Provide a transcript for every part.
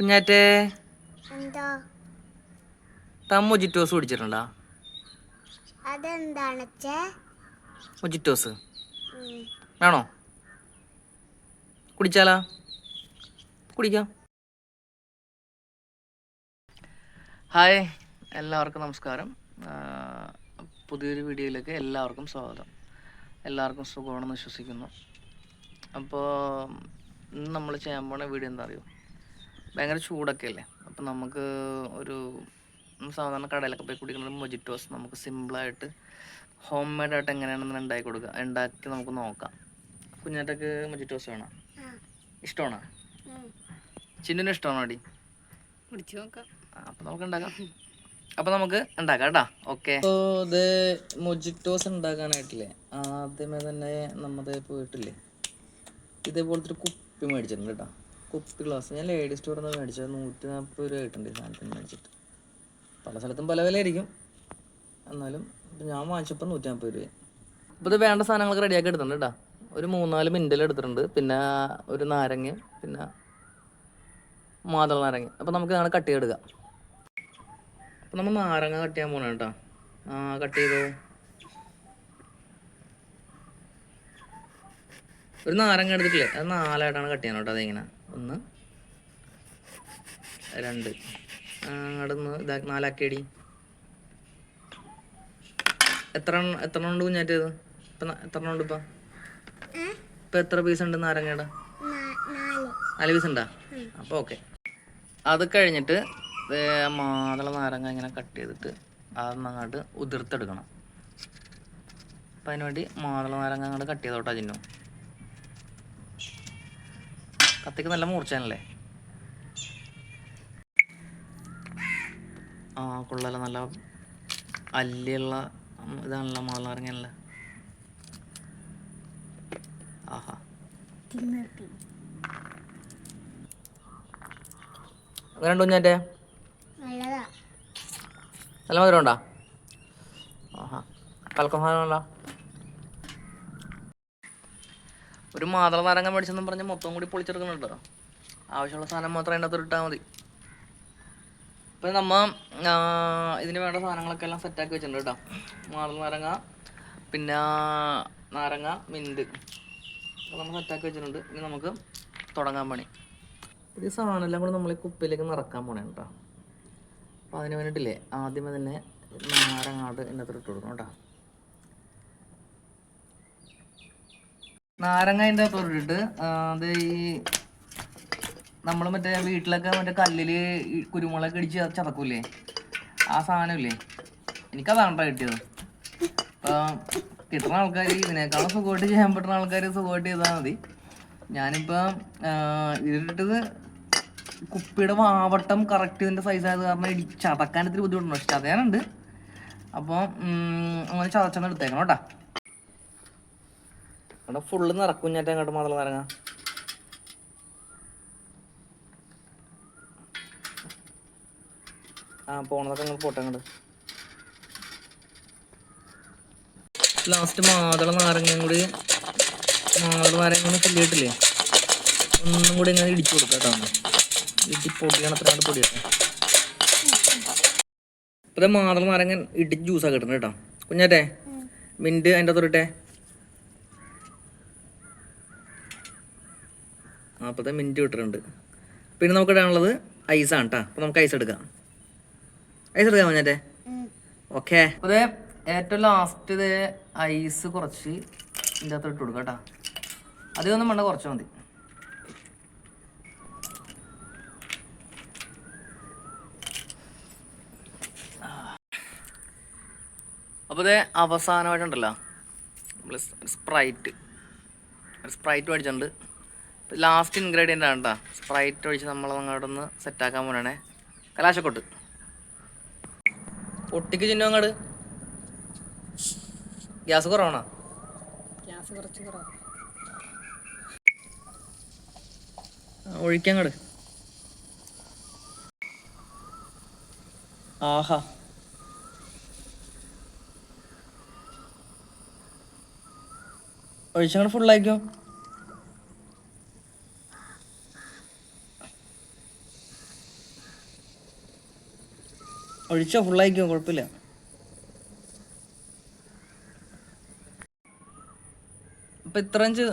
കുഞ്ഞാറ്റേ എന്താ? താൻ മൊജിറ്റോസ് കുടിച്ചിട്ടുണ്ടോ? അതെന്താണ് മൊജിറ്റോസ് വേണോ കുടിച്ചാലാ? കുടിക്കാം. ഹായ് എല്ലാവർക്കും നമസ്കാരം. പുതിയൊരു വീഡിയോയിലേക്ക് എല്ലാവർക്കും സ്വാഗതം. എല്ലാവർക്കും സുഖമാണെന്ന് വിശ്വസിക്കുന്നു. അപ്പോൾ ഇന്ന് നമ്മൾ ചെയ്യാൻ പോണ വീഡിയോ എന്താ അറിയോ? ഭയങ്കര ചൂടൊക്കെ അല്ലേ അപ്പം നമുക്ക് ഒരു സാധാരണ കടയിലൊക്കെ പോയി കുടിക്കുന്ന മൊജിറ്റോസ് നമുക്ക് സിമ്പിളായിട്ട് ഹോം മെയ്ഡായിട്ട് എങ്ങനെയാണെന്ന് ഉണ്ടാക്കി കൊടുക്കുക ഉണ്ടാക്കി നമുക്ക് നോക്കാം. കുഞ്ഞാറ്റക്ക് മൊജിറ്റോസ് വേണോ? ഇഷ്ടമാണോ? ചിന്നിന് ഇഷ്ടമാണോ അടി? കുടിച്ചു നോക്കാം. അപ്പം നമുക്ക് ഉണ്ടാക്കാം. അപ്പം നമുക്ക് ഉണ്ടാക്കാം കേട്ടോ. ഓക്കെ. ഇത് മൊജിറ്റോസ് ഉണ്ടാക്കാനായിട്ടില്ലേ? ആദ്യമേ തന്നെ നമ്മുടെ പോയിട്ടില്ലേ? ഇതേപോലത്തെ ഒരു കുപ്പി മേടിച്ചിട്ടുണ്ട് കേട്ടോ. കുപ്പി ഗ്ലാസ് ഞാൻ ലേഡി സ്റ്റോറിൽ നിന്ന് മേടിച്ചത്. നൂറ്റി നാൽപ്പത് രൂപ ആയിട്ടുണ്ട് സാധനത്തിന് മേടിച്ചിട്ട്. പല സ്ഥലത്തും പല വില ആയിരിക്കും എന്നാലും ഇപ്പം ഞാൻ വാങ്ങിച്ചപ്പോൾ നൂറ്റി നാൽപ്പത് രൂപ ഇപ്പോൾ ഇത് വേണ്ട സാധനങ്ങളൊക്കെ റെഡിയാക്കി എടുത്തിട്ടുണ്ട് കേട്ടോ ഒരു മൂന്നാൽ മിനിറ്റിൽ എടുത്തിട്ടുണ്ട്. പിന്നെ ഒരു നാരങ്ങ പിന്നെ മാതള നാരങ്ങ അപ്പോൾ നമുക്ക് നാളെ കട്ട് ചെയ്തെടുക്കാം. അപ്പോൾ നമ്മൾ നാരങ്ങ കട്ട് ചെയ്യാൻ പോകണം കേട്ടോ ആ കട്ട് ചെയ്തോ? ഒരു നാരങ്ങ എടുത്തിട്ടില്ലേ? അത് നാലായിട്ടാണ് കട്ട് ചെയ്യാൻ കേട്ടോ അതിങ്ങനെ. ഒന്ന്. രണ്ട്. അങ്ങടന്ന് ഇതാ നാലാക്കിയടി. എത്ര എത്ര ഉണ്ട് കുഞ്ഞാറ്റത് ഇപ്പം എത്ര ഉണ്ട് ഇപ്പം? ഇപ്പം എത്ര പീസ് ഉണ്ട് നാരങ്ങയുടെ? നാല്. പീസ് ഉണ്ടാ? അപ്പോൾ ഓക്കെ അത് കഴിഞ്ഞിട്ട് മാതള നാരങ്ങ ഇങ്ങനെ കട്ട് ചെയ്തിട്ട് അതൊന്നും അങ്ങോട്ട് ഉതിർത്തെടുക്കണം. അപ്പം അതിനുവേണ്ടി മാതള നാരങ്ങ അങ്ങോട്ട് കട്ട് ചെയ്തോട്ടാ ചിന്നു. കത്തിക്ക് നല്ല മൂർച്ചയാണല്ലേ? ആ കൊള്ളല്ല നല്ല അല്ലിയുള്ള ഇതാണല്ലോ മാതള ഇറങ്ങിയല്ല ആഹാ. ഉണ്ടോ കുഞ്ഞാറ്റേ നല്ല മധുരം ഉണ്ടോ ആഹാ. കൽക്കമാനല്ല ഒരു മാതള നാരങ്ങ മേടിച്ചെന്നും പറഞ്ഞ് മൊത്തം കൂടി പൊളിച്ചെടുക്കുന്നുണ്ടോ. ആവശ്യമുള്ള സാധനം മാത്രം അതിന്റെ അകത്ത് ഇട്ടാൽ മതി. ഇപ്പം നമ്മ ഇതിന് വേണ്ട സാധനങ്ങളൊക്കെ എല്ലാം സെറ്റാക്കി വെച്ചിട്ടുണ്ട് കേട്ടോ. മാതള നാരങ്ങ പിന്നെ നാരങ്ങ മിന്റ് നമ്മൾ സെറ്റാക്കി വെച്ചിട്ടുണ്ട്. ഇനി നമുക്ക് തുടങ്ങാൻ പണി. ഈ സാധനം എല്ലാം കൂടി നമ്മൾ ഈ കുപ്പിയിലേക്ക് നിറക്കാൻ പോണേ കേട്ടോ അപ്പോൾ അതിന് വേണ്ടിയിട്ടില്ലേ ആദ്യമേ തന്നെ നാരങ്ങാട് ഇതിനകത്ത് ഇട്ട് കൊടുക്കണം കേട്ടോ. നാരങ്ങ അകത്ത് ഇട്ടിട്ട് അത് ഈ നമ്മൾ മറ്റേ വീട്ടിലൊക്കെ മറ്റേ കല്ലിൽ കുരുമുളക് ഇടിച്ച് ചതക്കൂലേ ആ സാധനമില്ലേ? എനിക്കതാണ് കിട്ടിയത്. അപ്പം കിട്ടുന്ന ആൾക്കാർ ഇതിനേക്കാളും സുഖമായിട്ട് ചെയ്യാൻ പറ്റുന്ന ആൾക്കാർ സുഖമായിട്ട് ചെയ്താൽ മതി. ഞാനിപ്പം ഇതിട്ടിട്ടത് കുപ്പിയുടെ വാവട്ടം കറക്റ്റ് ഇതിന്റെ സൈസ് ആയത് കാരണം ഇടി ചതക്കാൻ ഇത്തിരി ബുദ്ധിമുട്ടുണ്ട്. പക്ഷെ ചതയാനുണ്ട്. അപ്പോൾ അങ്ങനെ ചതച്ചെന്ന് എടുത്തേക്കണം കേട്ടോ. അവിടെ ഫുള്ള് നിറക്കും ഞാൻ അങ്ങോട്ട് മാത്രം നിറങ്ങാം ആ പോണതൊക്കെ അങ്ങോട്ട് പോട്ടെ അങ്ങോട്ട്. ലാസ്റ്റ് മാതള നാരങ്ങയും കൂടി മാതള നാരങ്ങ ഒന്ന് ഒന്നും കൂടി ഇങ്ങനെ ഇടിച്ചു കൊടുക്കാം കേട്ടോ. ഇടി പൊടിയാണ് അത്രയാണ് പൊടിയൊക്കെ ഇപ്പത്തെ മാതള നാരങ്ങ ഇടിച്ച് ജ്യൂസാക്കി കിട്ടണം കേട്ടോ. കുഞ്ഞാറ്റേ മിന്റ് അതിന്റെ അകത്തോട്ടെ നാൽപ്പത്തെ മിനിറ്റ് വിട്ടിട്ടുണ്ട്. പിന്നെ നമുക്ക് ഇടാനുള്ളത് ഐസാണ് കേട്ടോ അപ്പോൾ നമുക്ക് ഐസ് എടുക്കാം. ഐസ് എടുക്കാം കുഞ്ഞാറ്റേ? ഓക്കെ അതെ ഏറ്റവും ലാസ്റ്റ് ഇത് ഐസ് കുറച്ച് ഇതിന്റെ അകത്ത് ഇട്ട് കൊടുക്കാം കേട്ടോ അധികമൊന്നും വേണ്ട കുറച്ച് മതി. അപ്പോൾ ഇത് അവസാനമായിട്ടുണ്ടല്ലോ. നമ്മൾ സ്പ്രൈറ്റ് സ്പ്രൈറ്റ് മേടിച്ചിട്ടുണ്ട്. ലാസ്റ്റ് ഇൻഗ്രീഡിയന്റ് ആണ് കേട്ടോ സ്പ്രൈറ്റ് ഒഴിച്ച് നമ്മൾ അങ്ങോട്ട് ഒന്ന് സെറ്റാക്കാൻ പോകണേ കലാശക്കൊട്ട്. ഒട്ടിക്ക് ചിഹ്നം അങ്ങോട്ട് ഗ്യാസ് കുറവാണോ? ഗ്യാസ് കുറച്ച് കുറവ്. ഒഴിക്കങ്ങട് ആഹാ. ഒഴിച്ചങ്ങട് ഫുള്ളായിക്കോ ഒഴിച്ചോ ഫുള്ളായിക്കോ കുഴപ്പമില്ല. അപ്പം ഇത്രഞ്ച്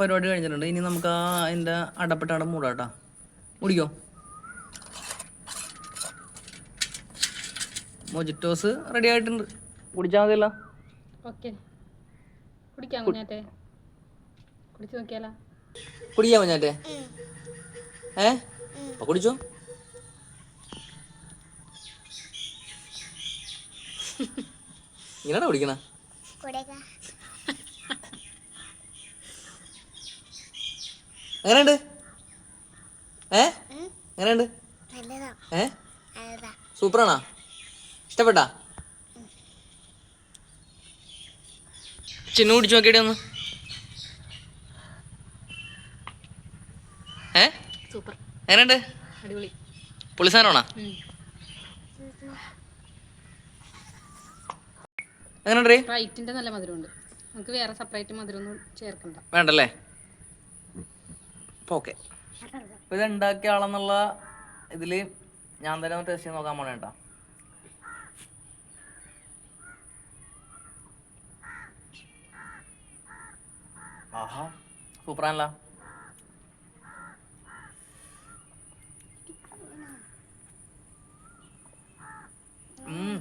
പരിപാടി കഴിഞ്ഞിട്ടുണ്ട്. ഇനി നമുക്ക് ആ അതിന്റെ അടപ്പെട്ടാടെ മൂടാട്ടാ. മുടിക്കോ? മൊജിറ്റോസ് റെഡി ആയിട്ടുണ്ട്. കുടിച്ചാൽ മതിയല്ല. ഓക്കെ. കുടിക്കാം കുഞ്ഞാറ്റെ. കുടിച്ചു നോക്കിയാലോ? ഏ? അപ്പൊ കുടിച്ചോ? ഇങ്ങനെയാണോ കുടിക്കണ? കൊടുക്ക. എങ്ങനെയുണ്ട്? ഏ? എങ്ങനെയുണ്ട്? ഏ? സൂപ്പറാണോ? ഇഷ്ടപ്പെട്ടാ? ചിന്നു കുടിച്ചു നോക്കിയിട്ട് ഒന്ന് ഏ? സൂപ്പർ. എങ്ങനെയുണ്ട്? അടിപൊളി. പുളിസാനാണോ എങ്ങനെയുണ്ട് റൈറ്റിന്റെ നല്ല മധുരമുണ്ട്. നമുക്ക് വേറെ സെപ്പറേറ്റ് മധുരമൊന്നും ചേർക്കണ്ട. വേണ്ടല്ലേ? ഓക്കെ ഇത് ഉണ്ടാക്കിയ ആളെന്നുള്ള ഇതിൽ ഞാൻ തന്നെ ഒന്ന് ടേസ്റ്റ് ചെയ്ത് നോക്കാൻ പോണേ കേട്ടോ ആഹാ സൂപ്പറാണല്ലോ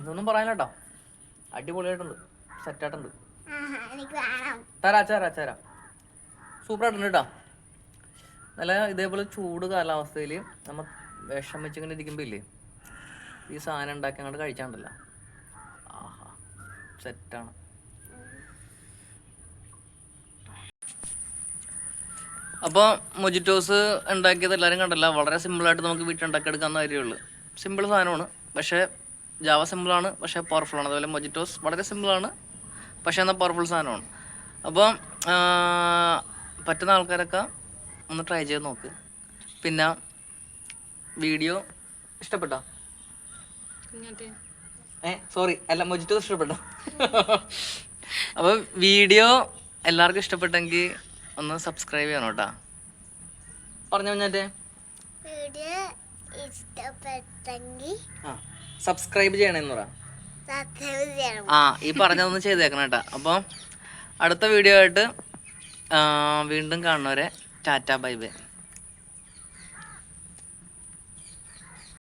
ഇതൊന്നും പറയാനില്ല കേട്ടോ അടിപൊളിയായിട്ടുണ്ട്. സെറ്റായിട്ടുണ്ട് തരാ ചേരാ ചേരാ സൂപ്പറായിട്ടുണ്ട് കേട്ടോ. നല്ല ഇതേപോലെ ചൂട് കാലാവസ്ഥയിൽ നമ്മൾ വിഷം വെച്ചിങ്ങനെ ഇരിക്കുമ്പോൾ ഇല്ലേ ഈ സാധനം ഉണ്ടാക്കി അങ്ങോട്ട് കഴിച്ചാണ്ടല്ലോ. ആഹാ സെറ്റാണ് അപ്പോൾ മൊജിറ്റോസ് ഉണ്ടാക്കിയത് എല്ലാവരും കണ്ടല്ല. വളരെ സിമ്പിളായിട്ട് നമുക്ക് വീട്ടിൽ ഉണ്ടാക്കിയെടുക്കാവുന്ന കാര്യമുള്ളൂ സിമ്പിൾ സാധനമാണ്. പക്ഷേ ജാവ സിമ്പിളാണ് പക്ഷേ പവർഫുൾ ആണ്. അതുപോലെ മൊജിറ്റോസ് വളരെ സിമ്പിളാണ് പക്ഷേ എന്നാൽ പവർഫുൾ സാധനമാണ്. അപ്പം പറ്റുന്ന ആൾക്കാരൊക്കെ ഒന്ന് ട്രൈ ചെയ്ത് നോക്ക്. പിന്നെ വീഡിയോ ഇഷ്ടപ്പെട്ടോ? ഏ സോറി അല്ല മൊജിറ്റോസ് ഇഷ്ടപ്പെട്ടോ? അപ്പോൾ വീഡിയോ എല്ലാവർക്കും ഇഷ്ടപ്പെട്ടെങ്കിൽ ഒന്ന് സബ്സ്ക്രൈബ് ചെയ്യണം കേട്ടോ. പറഞ്ഞു കുഞ്ഞാറ്റേ? വീഡിയോ ഇഷ്ടപ്പെട്ടെങ്കിൽ ആ. സബ്സ്ക്രൈബ് ചെയ്യണമെന്ന് പറ. ആ ഈ പറഞ്ഞതൊന്നും ചെയ്തേക്കണം കേട്ടോ. അപ്പോൾ അടുത്ത വീഡിയോ ആയിട്ട് വീണ്ടും കാണുന്നവരെ ടാറ്റ ബൈ ബൈ.